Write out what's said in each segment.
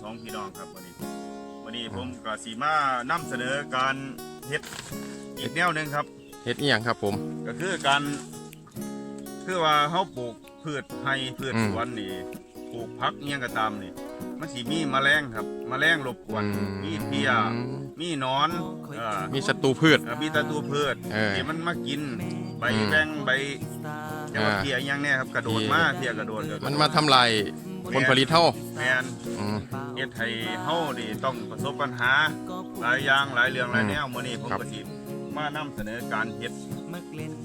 สองพี่น้องครับวันนี้วันนี้ผมก็สีมานำเสนอการเฮ็ดอีกแนวหนึ่งครับเฮ็ดอีหยังครับผม ก็คือการคือว่าเฮาปลูกพืชไร่พืชอืมสวนนี่ปลูกผักเงี้ยงก็ตามนี่มันสิมีแมลงครับแมลงรบกวนอืมมีเพียมีหนอนเอ่อมีศัตรูพืชเอ่อมีตะตูพืชเออที่มันมากินใบอืมแบงใบจะว่าอ่าเพียอหยังเนี่ยครับกระโดดที่มาเพียกระโดดก็กระโดดมันมาทำลายผลผลิตเท่าแมนอืม เฮ็ดให้เฮานี่ต้องประสบปัญหาหลายอย่างหลายเรื่องหลายแนวมื้อนี้ผมครับก็สิมานำเสนอการเฮ็ด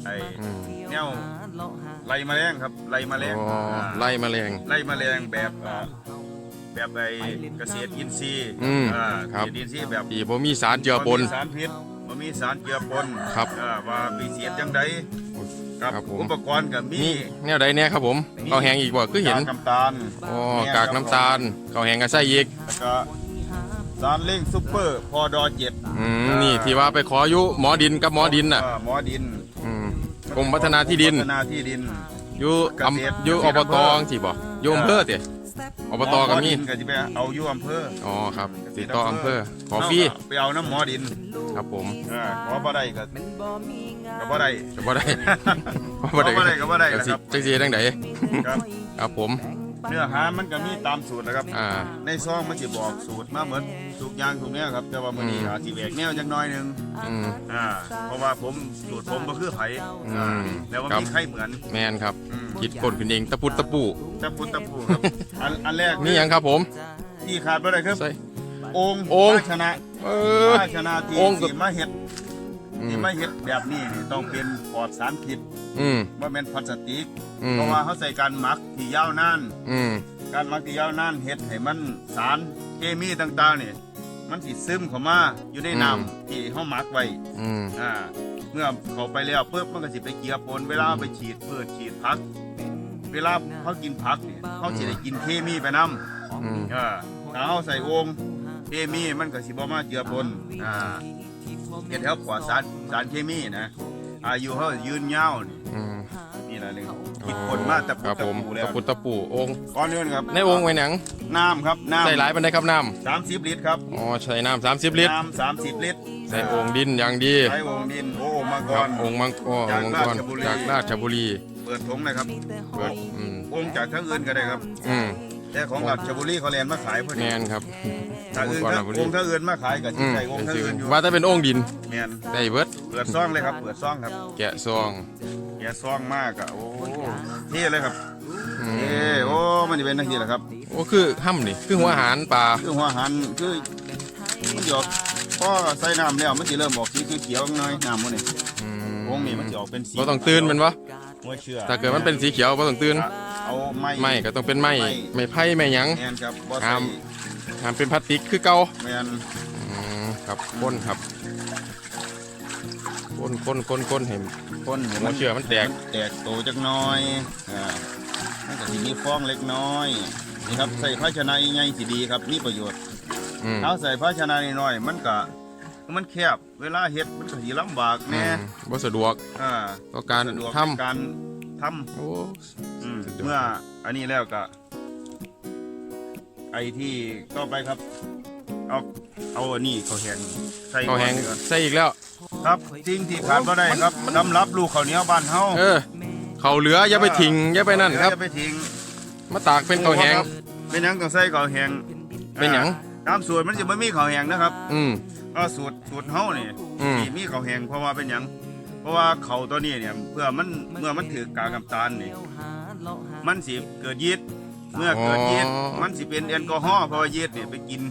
ไอ้อืมแนวไล่แมลงครับไล่แมลงอ๋ออ่าไล่แมลงไล่แมลงแบบเอ่อแบบไอ้เกษตรอินทรีย์อืมอ่าครับเกษตรอินทรีย์แบบที่บ่มีสารเจือปนบ่มีสารพิษบ่มีสารเจือปนครับอ่าว่ามีเสียดจังใด กับครับผม อุปกรณ์ก็มีนี่แนวใดเนี่ยครับผมข้าวแห้งอีกบ่คือเห็นกากน้ำตาลอ๋อกากน้ำตาลข้าวแห้งก็ใส่อีกแล้วก็สารเร่งซุปเปอร์พอดอเจ็ดอืมนี่ที่ว่าไปขออยู่หมอดินกับหมอดินน่ะอ่าหมอดินอืมกรมพัฒนาที่ดิน พัฒนาที่ดิน อยู่เกษตรอำอยู่เกษอตรบตอำเภอสิบ่อยู่อำเภอติ อบตก็มีหอดินก็จะไปเอาอยู่อำเภออ๋อครับติดต่ออำเภอขอฟรีเาก็ไปเอาน้ำหมอดินครับผมอ่าขอบ่ได้ก็ก็บ่ได้ก็บ่ได้ขอบ่ได้ก็บ่ได้ก็นะสิครับจังซี่จังไดครับครับผม เนื้อหามันก็มีตามสูตรนะครับ อ่า ในซองมันสิบอกสูตรมาเหมือนทุกอย่างทุกเนี้ยครับ แต่ว่ามื้อนี้อืมอาจสิแหวกแนวจักหน่อยหนึงอืม อ่าเพราะว่าผมสูตรผมบ่คือไผอืมอ่าแล้วว่าครับมีใครเหมือน แม่นครับอืม คิดคนขึ้นเองตะปุดตะปูตะปุตตะปูครับ อันอันแรกมีหยังครับผมที่ขาดบ่ได้ครับ ใส่ องค์องค์ภาชนะเออ ภาชนะที่องค์ก็ สิมาเฮ็ดอื ที่มมาเฮ็ดแบบนี้นี่ต้องเป็นปลอดสารพิษอืมบ่แม่นพลาสติก อืม เพราะว่าเขาใส่การหมักที่ยาวนาน อืม การหมักที่ยาวนานเฮ็ดให้มันสารเคมีต่างๆนี่มันสิซึมเข้ามาอยู่ในน้ำที่เฮาหมักไว้ อืม อ่าเมื่อเข้าไปแล้วปุ๊บมันก็สิไปเกลือปนเวลาเอาไปฉีดพืชฉีดผัก เวลาเขากินผักนี่เขาสิได้กินเคมีไปนํอืม อ่าถ้าเอาใส่โองเคมีมันก็สิบ่มาเจือปนอ่า เฮ็ดให้เขาปลอดสารสารเคมีนะ อายุเขายืนยาวนี่อืมนี่แหละเลยคิดคนมาแต่ครับตะผมปูแล้วตะปุดตะปูองค์ก่อนอื่นครับในองค์ไว้หนังน้ำครับน้ำใส่หลายปานใดครับน้สามสิบลิตรครับำอ๋อใส่น้ำ30ลิตรน้ำสามสิบลิตรใส่องค์ดินอย่างดีใช้โองดินโอ้มาคก่อรับนองค์มังกรจากองค์มังกรราชบุรี จากราชบุรีเปิดถุงเลยครับ เปิดอืมองค์จากทั้งอื่นก็ได้ครับ อืม แต่ของราชบุรีเขาเรียนมาขายพอแมดีนครับถ้าอื่นองค์กรถ้าราชบุรีองค์ถ้าอื่นมาขายกับอืที่มใส่องค์ถ้าอื่นอยู่ว่าแต่เป็นองค์ดินแมนได้เบิดเปิดซ่องเลยครับเปิดซ่องครับ แกะซองแกะซ่องมากอะโอ้เท่เลยครับอืเท่มโอ้มันจะเป็นนักทีแหละครับโอ้คือห้ำนี่คือหัวอาหารปลาคือหัวหันคือมันหยอกพอใส่น้ำแล้วมันจะเริ่มออกสีเขียวๆหน่อยน้ำมันนี่อืมวงนี้มันจะออกเป็นสีบ่ต้องตื่นแมันวะหัวเชื่อถ้าเกิดมันเป็นสีเขียวบ่ต้องตื่น เอาไม้ไม่ก็ต้องเป็นไม้ไม้ไผ่ไม้หยังแมนครับบ่ห้าใส่มห้ามเป็นพลาสติกคือเก่าแมนอืมครับก้นครับก้นก้นก้นก้นเห็นคนให้หัวเชื่อมันแตก แตกโตจักหน้อยอ่ามันก็สิมีฟองเล็กน้อยนี่ครับใส่ภาชนะใหญ่ๆสิดีครับมีประโยชน์ อืมเอาใส่ภาชนะน้อยๆมันก็มันแคบเวลาเฮ็ดมันก็สิลำบากอืแน่มบ่สะดวกอ่า ต่อการสะดวกทำในการ ทำโอ้อืมสุดยอดเมื่ออันนี้แล้วก็ ไอ้ที่ก็ไปครับ เอาเอาอันนี้เขาวแห้งใส่ข้าวแห้งก่อนดีกว่าใส่อีกแล้ว ครับสิ่งที่ขาดบ่ได้ครับสำหรับลูกข้าวเหนียวบ้านเฮาเออเขาวเหลืออย่าไปทิ้งอย่าไปนั่นครับ อย่าไปทิ้ง มาตากเป็นข้าวแห้ง เป็นหยังต้องใส่ข้าวแห้งเป็นหยังตามสูตรมันจะไม่มีข้าวแห้งนะครับอืม ก็สูตรสูตรเฮานี่อืม ที่มีข้าวแห้งเพราะว่าเป็นหยัง เพราะว่าเขาวตัวนี้เนี่ยเพื่อมันเมื่อมันถือกากน้ำตาลนี่มันสิเกิดยีสต์เมื่อเกิดยีสต์มันสิเป็นแอลกอฮอล์เพราะว่ายีสต์เนี่ยไปกิน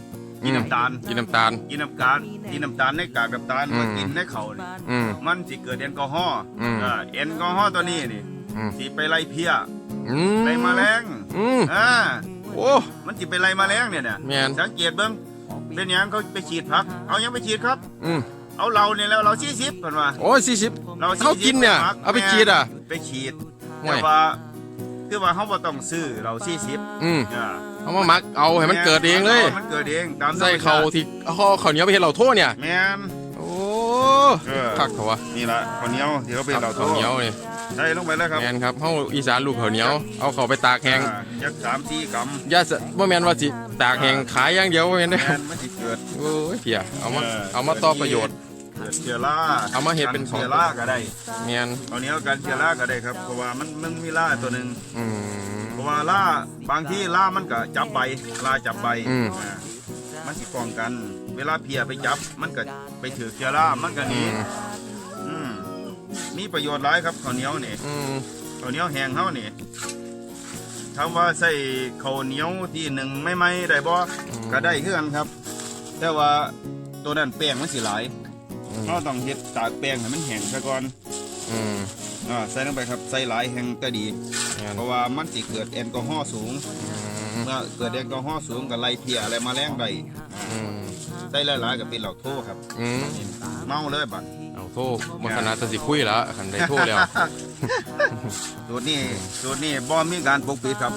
กินน้ำตาลกินน้ำตาลกินน้ำตาลกินน้ำตาลในกากน้ำตาลอืมมากินในเขาวนี่อืมมันสิเกิดแอลกอฮอล์อืมอ่าแอลกอฮอล์ตัวนี้นี่อืมสิไปไล่เพี้ยอืมไล่แมลงอืมอ่าโอ้มันสิไปไล่แมลงเนี่ยเนี่ยแม่นสังเกตเบิ่งเป็นหยังเขาไปฉีดผัก เอายังไปฉีดครับ อืม เอาเราเนี่ยแล้วเราชี้ซิบเพิ่นว่าโอ้สี่สิบเรา40เขากินเนี่ยผักเอาไปฉีดอะ ไปฉีดห่วย แต่ว่าคือว่าเขาบ่ต้องซื้อเราชี้ซิบอืมอ่าเอามาหมักเอาให้มันเกิดเองเลย มันเกิดเองตามธรรมใส่ชติเขาที่เขาข้าวเหนียวไปเห็นเราโทษเนี่ย แม่น โอ้เออ คักเขาวะนี่ละข้าวเหนียวที่เขาเป็นครัเราบโทข้าวเหนียวนี่ใส่ลงไปเลยครับแมนครับเฮาอีสานลูกข้าวเหนียว เอาเข้าไปตากแห้งอ่าจักสามสี่กำอย่าสะบ่แม่นว่าสิ ตากแห้งขายอย่างเดียวบ่แม่นเด้อแม่นมันสิเกิดโอ้ยเพียเอามาเออเอามาต่อประโยชน์ เกิดเชื้อราเอามาเฮ็ดเป็นของเชื้อราก็ได้แม่นตอนนี้เอาการเชื้อราก็ได้ครับเพราะว่ามันมันมีราตัวหนึ่งอืม เพราะว่าล่าบางที่ล่ามันก็จับใบล่าจับใบอืม อ่ามันสิป้องกัน เวลาเพียไปจับมันก็ไปถือเชื้อรามันก็หอืนีมอืมมีประโยชน์หลายครับข้าวเหนียวนี่อืมข้าวเหนียวแห้งเฮานี่ ถามว่าใส่ข้าวเหนียวที่หนึ่งไม่ไหมได้บ่ก็ได้คือกันครับ แต่ว่าตัวนั้นแป้งมันสิหลายเราต้องเฮ็ดตากแป้งให้มันแห้งซะก่อนอืมอ่าใส่ลงไปครับใส่หลายแห้งก็ดีแม่นเพราะว่ามันสิเกิดแอลกอฮอล์สูงอืมเมื่อเกิดแอลกอฮอล์สูงกับไล่เพียอะไรมาแรงได้อืมใส่หลายๆก็เป็นเหล่าโทครับอืมเมาเลยบัดเอา โทษบ่ขนาดจะสิคุยแล้วคันได้โทษแล้ว สูตรนี้สูตรนี้บ่มีการปกปิดครับ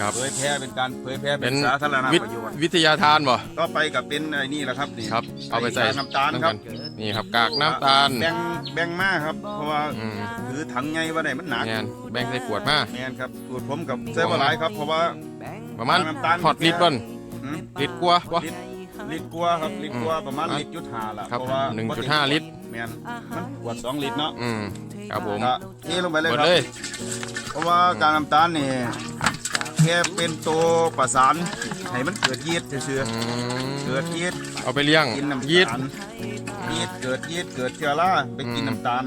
ครับ เผยแพร่เป็นการเผยแพร่เป็เป็นนสาธารณวิทประโยชน์วิทยาทานบ่ก็ไปกับเป็นไอ้นี่แหละครับนี่ครับ เอาไปใส่กากน้ำตาลครับนี่ครับกากน้ำตาลแบ่งแบ่งมาครับ เพราะว่าอืมถือถังไงว่าได้มันหนักแม่นแบ่งใส่ขวดมาแม่นครับสูตรผมกับเซเวอร์ไลท์ครับเพราะว่า ประมาณน้ำตาลฮอตลิตรบ่นหืมลิตรกว่าบ่ ลิตรลิตรกว่าครับลิตรกว่าประมาณอืมลิตรจุดห้าละครับเพราะว่าหนึ่งจุดห้าลิตร แม่นมันขวดสองลิตรเนาะอืมครับผมก็เทลงไปเลยหมดครับ เลยเพราะว่าการน้ำตาลนี่แค่เป็นตัวประสานให้มันเกิดยีสต์เฉยอืมๆเกิดยีสต์เอาไปเลี้ยงกินน้ำยีดตาลยีสต์เกิดยีสต์เกิดเชื้อราไปกินอืมน้ำตาล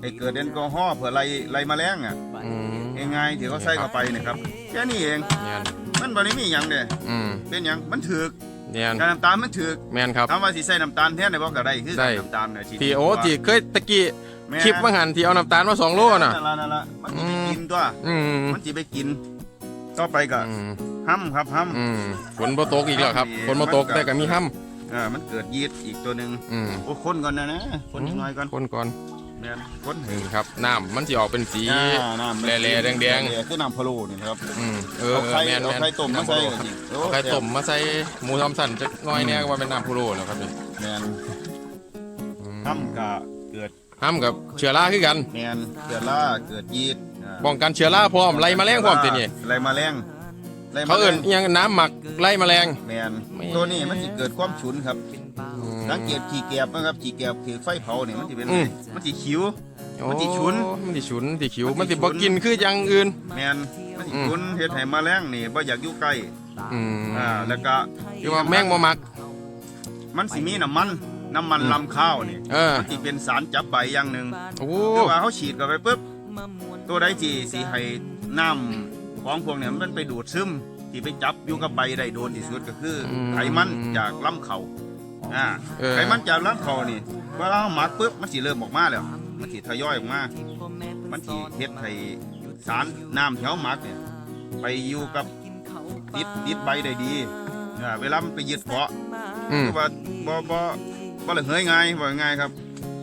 ให้เกิดแอลกอฮอล์เพื่อไล่ไล่แมลงอะอืมง่ายๆที่เขาใส่เข้าไปเนะครับแค่นี้เองแม่นมันบ่ได้มีหยังเด้อืมเป็นหยังมันถือก แม่น การน้ำตาลมันถือกแม่นครับ ถามว่าสิใส่น้ำตาลแทนได้บ่ก็ได้คือได้น้ำตาลน่ะสิที่โอ้ที่เคยตะกี้แม่คลิปว่าหันที่เอาน้ำตาลมาสองโลน่ะ นั่นล่ะนั่นล่ะมันสิไปกินตัว อืมมันสิไปกิน ต่อไปก็อืมห้ำครับห้ำ อืมฝนบ่ตกอีกแล้วครับฝนบ่ตกแต่ก็มีห้อ่ามันเกิดยีสต์อีกตัวหนึ่งำอืมโอ้คนก่อนนะนะคนนิดหน่อยก่อนคนก่อน แม่นคนนี่ครับน้ำมันสิออกเป็นสีอ่าน้ำแหล่ๆแดงๆแหล่ๆคือน้ำพะโล้นี่นะครับอืมเออเอาเออไข่แม่นเอาแม่นไข่ต้มมาใส่น้ำกัโพนดสิโอ้เอาไข่ต้มมาใส่หมูทำสั่นจักหน้อยเนี่ยก็ว่าเป็นน้ำพุโรแล้วครับนี่แม่นอืมห้ำกะเกิดห้ามกับเชื้อราคือกัน แม่นเกิดล่าเกิดยีสต์อ่าป้องกันเชื้อราพร้อมไล่แมลงพร้อมตินี่ไล่แมลง ไล่แมลง เขาเอิ้นอิหยังน้ำหมักไล่แมลง แม่นแม่น ตัวนี้มันสิเกิดความฉุนครับอืมสังเกตขี้แกบนะครับขี้แกบถือไฟเผาเนี่ยมันสิเป็นอืม มันสิขิวโอ้มันสิฉุนมันสิฉุนสิขิว มัมันนสิสิฉุบ่นกินคืออย่างอื่น แม่นมันสิอืม ฉุนเฮ็ดให้แมลงนี่บ่อยากอยู่ใกล้อืมอ่าแล้วก็คือว่าแมงบ่มัก มันสิมีน้ำมันน้ำมันอืมลำข้าวนี่เออ มันสิเป็นสารจับใบอย่างหนึ่งโอ้ คือว่าเขาฉีดเข้าไปปุ๊บตัวใดที่สิให้น้ำ ของพวกเนี่ยมันไปดูดซึมที่ไปจับอยู่กับใบได้โดนที่สุดก็คืออไขมันจากลำเขาอ่าเออ ไขมันจากลำเขานี่เวลาเราหมักปุ๊บมันสิเริ่มออกมาแล้ว มันสิทยอยออกมา มันสิเฮ็ดให้สารน้ำที่เขาหมักเนี่ยไปอยู่กับติดติดใบได้ดีอ่าเวลามันไปยึดเกาะอืมคือว่าบ่บ่บ่ละเหยง่ายบ่ง่ายครับ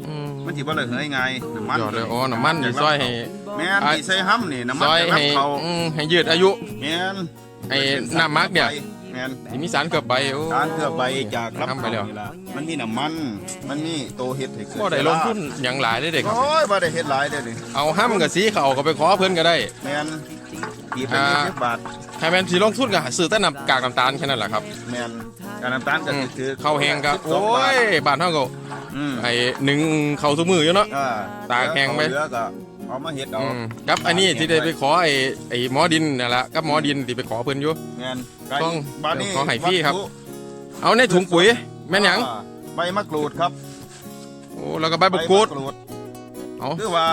อืมมันสิบ่ละเหยง่ายน้ำมัน ยอดเลยอ๋อน้ำมันสิซอยให้ แม่นสิใส่ห้ำนี่น้ำมันซอยจากให้น้ำเขาอืมให้ยืดอายุ แม่นไอ้น้ำมักเนี่ย แม่นสิมีสารเกือบใบโอ้การเคลือบใบจากลำทำไปเขาแล้วนี่ล่ะมันมีน้ำมัน มันมีโตเฮ็ดให้เกิดบ่ได้ลงทุนหยังหลายเลยเด็กครับ โอ้ยบ่ได้เฮ็ดหลายเด้อนี่เอาห้ำกับสีเขาก็ไปขอเพิ่นก็ได้ แม่นกี่เป็นอ่ายี่สิบบาทใครแม่นสิลงทุนก็ซื้อแต่น้ำกากน้ำตาลแค่นั้นแหละครับแม่นการน้ำตาลก็อืมคือข้าวแห้งก็สิบสโอ้งบาทยบ้านเฮาก็อืมไอ้หนึ่งข้าวซุมืออยู่เนาะ อ่าตากแห้งไปเหลือก็ เอามาเฮ็ดเอาอืมครับอันนี้ที่ได้ไปขอไอ้ไอ้หมอดินนั่นล่ะกับหมอดินที่ไปขอเพิ่นอยู่ แม่นต้องบ้านนี้ของให้ฟรีครับ วัตถุเอาในถุงปุ๋ยแม่นหยังอ่าใบมะกรูดครับโอ้แล้วก็ใบบักกูดใบมะเอา คือว่า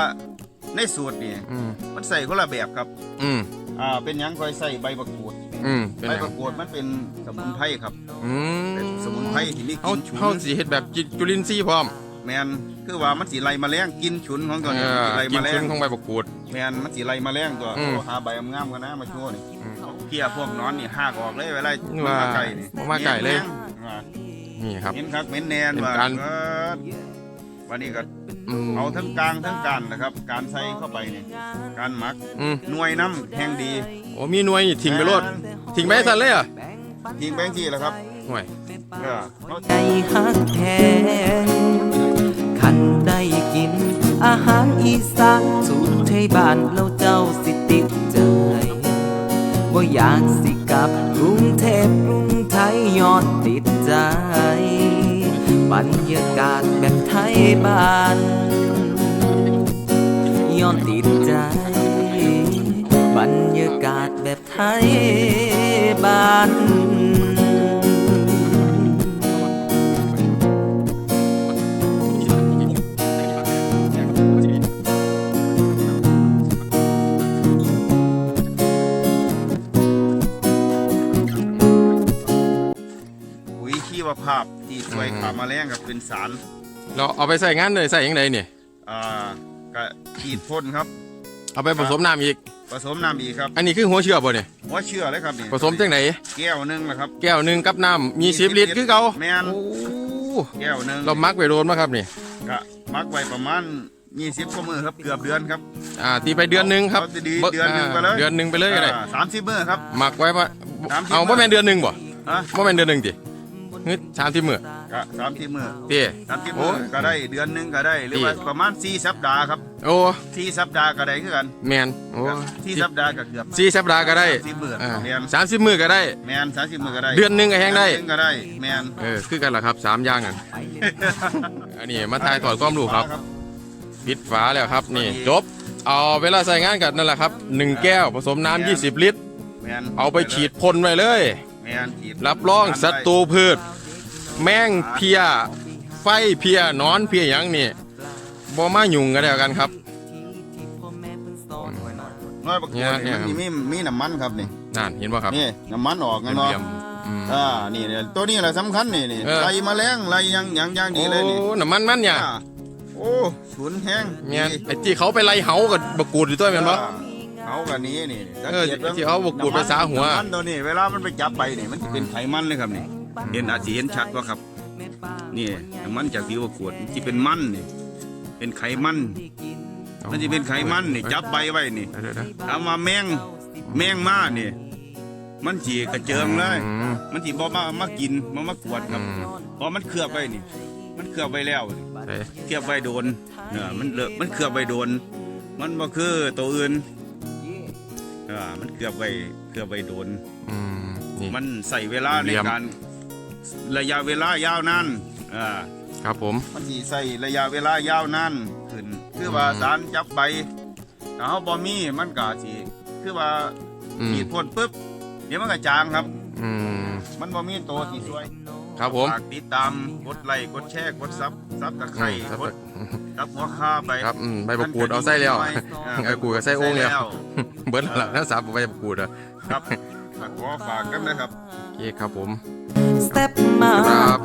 ในสูตรนี่อืมมันใส่คนละแบบครับอืมอ่าเป็นหยังคอยใส่ใบมะกรูดอืมเป็นใบหยังมะกรูดมันเป็นสมุนไพรครับ อืมเป็นสมุนไพรที่มีกเฮาลิ่นฉุนเฮาสิเฮ็ดแบบจิจุลินทรีย์พร้อม แมนคือว่ามันสีไล่แมลงกินฉุนของตัวเอนี้อสิไล่กิแมนลชุงนของใบบักกูด แมนมันสีไล่แมลงตัวอืมโอ้หาใบงามๆกันนะมาโชว์นี่อืม เกี่ยพวกนอนนี่หากออกเลยเวลาว่ามาไก่นี่มาไก่เลย ว่านี่ครับ เห็นครับเหม็นแนนเป็นว่าการ เออวันนี้ก็อืมเอาทั้งกลางทั้งการนะครับ การใส่เข้าไปนี่การหมักอืมหน่วยน้ำแห้งดี โอ้มีหน่วยนี่ทิ้งไปโลดทิ้งไปให้ซั่นเลยเหรอะทิ้งแบงที่แหละครับห่วย เออเอาใจฮักแทนขันได้กิน อาหารอีสานสูตรไทยบ้านเราเจ้าสิติดใจบ่อยากสิกลับกรุงเทพกรุงไทยยอดติดใจ บรรยากาศแบบไทยบ้านย้อนติดใจ บรรยากาศแบบไทยบ้าน ช่วยขาแมลงกับเป็นสารเราเอาไปใส่งานเลยใส่ยังไงเนี่ยอ่าก็ฉีดพ่นครับ เอาไปผสมน้ำอีก ผสมน้ำอีกครับ อันนี้คือหัวเชื่อบ่เนี่ยหัว่าเชื่อเลยครับนี่ผสมจังไหนแก้วหนึงนะครับ แก้วหนึ่งกับน้ำมีสิบลิตรคือเก่าแม่น โอ้แก้วหนึงเรามักไปโดนมาครับนี่ก็มักไว้ประมาณ20กว่ามือครับเกือบเดือนครับ อ่าตีไปเดือนหนึ่งครับเอาดีๆเดือนหนึ่งไปเลยาเดือนหนึ่งไปเลยก็ได้สามสิบมือครับ หมักไว้ว่าสามสิบเอามื้ว่าอแม่นเดือนหนึ่งบ่อะว่าแม่นเดือนหนึ่ง ดิฮึสามที่มือก็สามสิบมือเต้สามสิบโอ้มือก็ได้เดือนหนึงก็ได้หรือว่าดีประมาณสี่สัปดาห์ครับโอ้สี่สัปดาห์ก็ได้คือกันแมนโอ้สี่สัปดาห์ก็เกือบสี่สัปดาห์ก็ได้สี่มื้ออ่าแม่นสามสิบมือก็ได้ แมนสามสิบมือก็ได้เดือนหนึ่งก็แห้งได้ เดือนหนึ่งก็ได้แมน เออคือกันล่ะครับสามอย่างกัน อันนี้มาทายถอดความรู้ครับ ปิดฝาแล้วครับนี่จบ เอาเวลาใส่งานกันนั่นแหละครับหนึ่งแก้วผสมน้ำยี่สิบลิตร แมนเอาไปฉีดพ่นไว้เลยแมนฉีด รับรองศัตรูพืช แมงเพีย ไฟเพียหนอนเพียหยังนี่บ่มายุ่งกันแล้วกันครับ น้อยบักเนี่ตัวยเนี่ย มันมีมีน้ำมันครับนี่นั่นเห็นป่ะครับนี่น้ำมันออกเหกันเนาะลี่ยมๆอืม อ่านี่เนี่ยตัวนี้แหละสำคัญนี่นี่เออไล่แมลงไล่หยังหยังหยังดีโอ้เลยนี่น้ำมันมันเนี่ยอ่าโอ้ฉุนแห้งเมียนดีไอ้ที่เขาไปไล่เหากับบกูดอยู่ตัวแม่นบ่ เอากันนี้นี่สังเออเกตบิ่งที่เอาบักกูดไปสาหัว น้ำมันตัวนี้เวลามันไปจับไปนี่มันจะเป็นไขมันเลยครับนี่เห็นอาจจะเห็นชัดว่าครับ นี่น้ำมันจากที่ว่าขวดมันจะเป็นมันนี่เป็นไขมัน มันจะเป็นไขมันนี่จับใบไว้นี่เดี๋ยวๆเอามาแมงแมงมานี่ มันจีกระเจิงเลยอืม มันจีบอมามากินมามากวดครับอืม เพราะมันเคลือบไว้นี่ มันเคลือบไว้แล้วนี่เอ้ยเคลือบไว้โดนเนี่ยมันเลอะมันเคลือบไว้โดน มันบ่คือตัวอื่นเออมันเคลือบไว้เคลือบไว้โดน อืมนี่ มันใส่เวลาเหลี่ในยม การระยะเวลายาวนานอ่าครับผม มันสิใส่ระยะเวลายาวนานขึ้นคือว่าอืม สารจับใบถ้าเฮาบ่มีมันก็สิคือว่าอืมฉีดพ่นปุ๊บเดี๋ยวมันก็จางครับ อืมมันบ่มีตัวที่ช่วยครับผมฝากติดตามกดไลค์กดแชร์กดซับซับตะไคร้อืมครับกดซับหัวค่าไปครับอืมใบบักกูดเอาใส่แล้วอ่าไอ้กูก็ใส่โอ่งแล้วใส่ เบิร์ดหลับนะสามไปพูดนะครับขอฝากกันนะครับโอเคครับผมสเต็ปมาครับ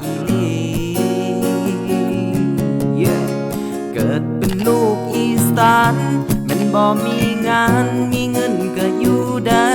เกิดเป็นลูกอีสานมันบ่มีงานมีเงินก็อยู่ได้